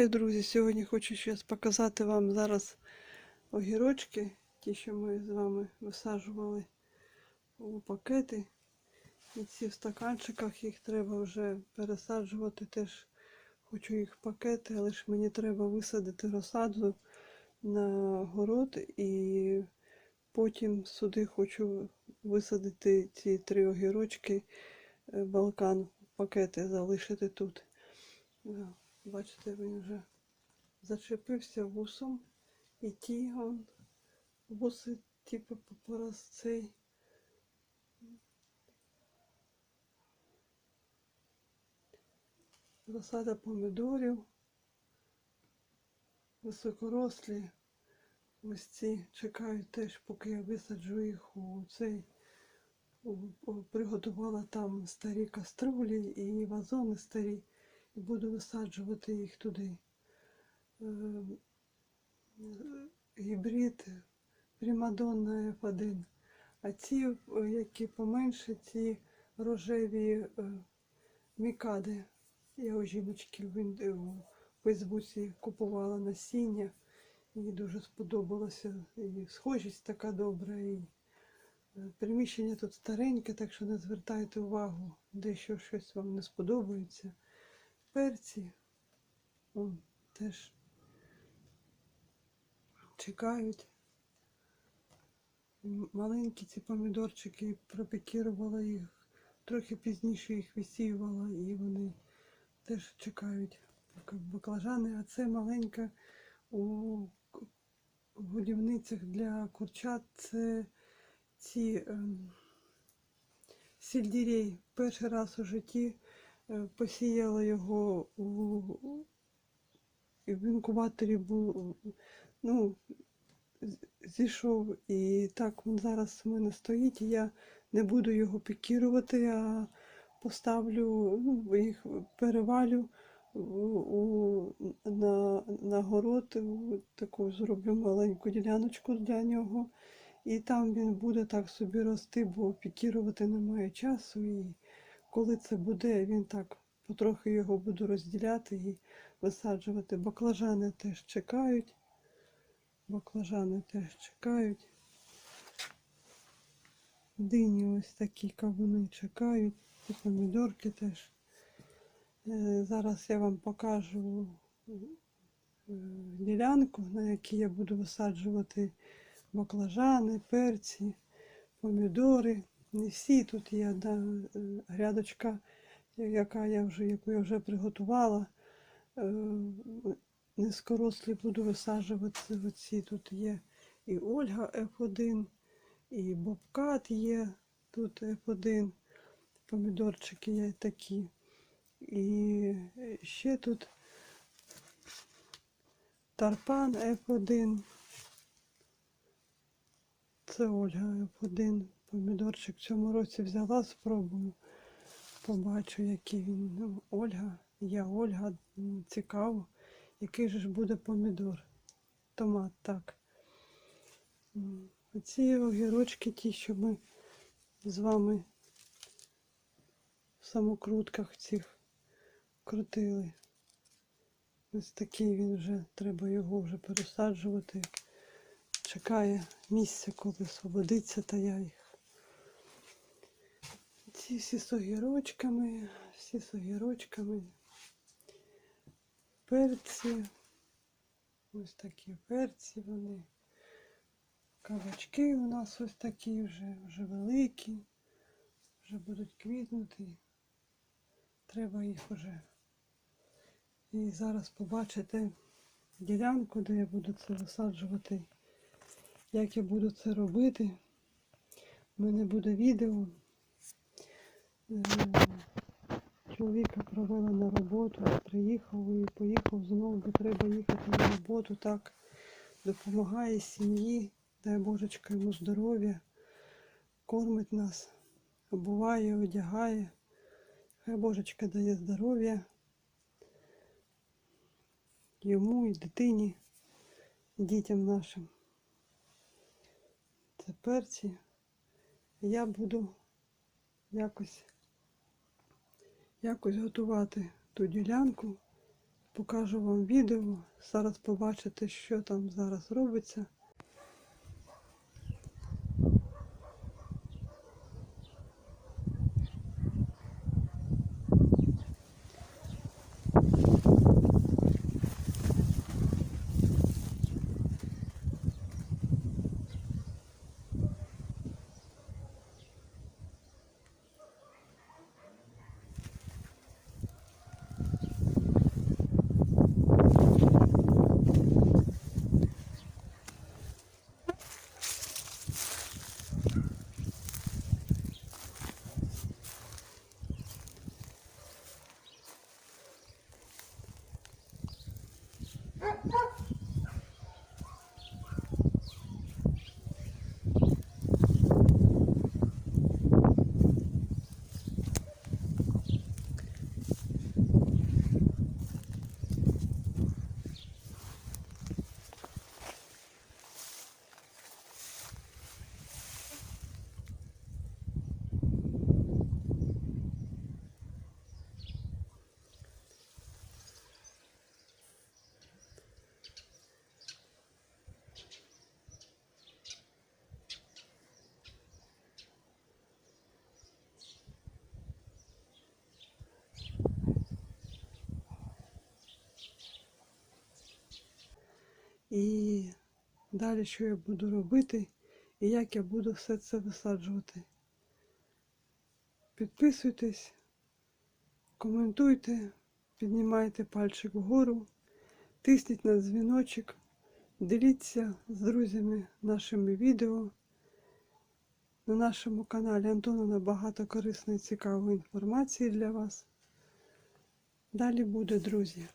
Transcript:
Вітаю, друзі! Сьогодні хочу щось показати вам зараз огірочки, ті, що ми з вами висаджували у пакети. І ці в стаканчиках їх треба вже пересаджувати. Теж хочу їх пакети, але ж мені треба висадити розсаду на город і потім сюди хочу висадити ці три огірочки е, балкан пакети залишити тут. Бачите, він вже зачепився вусом. І ті он, вуси, типу, пораз цей. Розсада помідорів. Високорослі. Ось ці чекають теж, поки я висаджу їх у цей. Приготувала там старі каструлі і вазони старі і буду висаджувати їх туди. Е, Гібрид Примадонна F1. А ці, які поменше, ці рожеві е, мікади. Я у жіночки в Фейсбуці купувала насіння. Їй дуже сподобалося. І схожість така добра. І е, приміщення тут стареньке, так що не звертайте увагу, дещо щось вам не сподобається перці. Вон, теж чекають. Маленькі ці помідорчики пропікірувала їх, трохи пізніше їх висіювала і вони теж чекають баклажани, а це маленька у годівницях для курчат. Це ці ем, сельдерей. Перший раз у житті е, посіяла його у, в інкубаторі був, ну, зійшов. І так він зараз у мене стоїть. І я не буду його пікірувати, а поставлю, ну, їх перевалю у, на, на город, таку зроблю маленьку діляночку для нього. І там він буде так собі рости, бо пікірувати немає часу. І коли це буде, він так потрохи його буду розділяти і висаджувати. Баклажани теж чекають. Баклажани теж чекають. Дині ось такі кавуни чекають. І помідорки теж. Е, Зараз я вам покажу е, ділянку, на якій я буду висаджувати баклажани, перці, помідори. Не всі тут є да, е, грядочка, яка я вже, яку я вже приготувала. Е, Низкорослі буду висаджувати. Оці тут є і Ольга F1, і Бобкат є тут F1. Помідорчики є такі. І ще тут Тарпан F1. Це Ольга F1. Помідорчик в цьому році взяла, спробую. Побачу, який він. Ну, Ольга, я Ольга, цікаво, який же ж буде помідор. Томат, так. Оці огірочки ті, що ми з вами в самокрутках цих крутили. Ось такий він вже, треба його вже пересаджувати. Чекає місця, коли освободиться, та я їх. Ці всі з огірочками, всі з огірочками. Перці. Ось такі перці вони. Кабачки у нас ось такі вже, вже великі, вже будуть квітнути. Треба їх вже. І зараз побачите ділянку, де я буду це висаджувати, як я буду це робити. У мене буде відео. Чоловіка провела на роботу, приїхав і поїхав знову, бо треба їхати на роботу. Так допомагає сім'ї, дай Божечка йому здоров'я, кормить нас, обуває, одягає. Хай Божечка дає здоров'я йому і дитині, і дітям нашим. Це перці. Я буду якось, якось готувати ту ділянку, покажу вам відео. Зараз побачите, що там зараз робиться. І далі, що я буду робити, і як я буду все це висаджувати. Підписуйтесь, коментуйте, піднімайте пальчик вгору, тисніть на дзвіночок, діліться з друзями нашими відео. На нашому каналі Антона набагато корисної цікавої інформації для вас. Далі буде, друзі.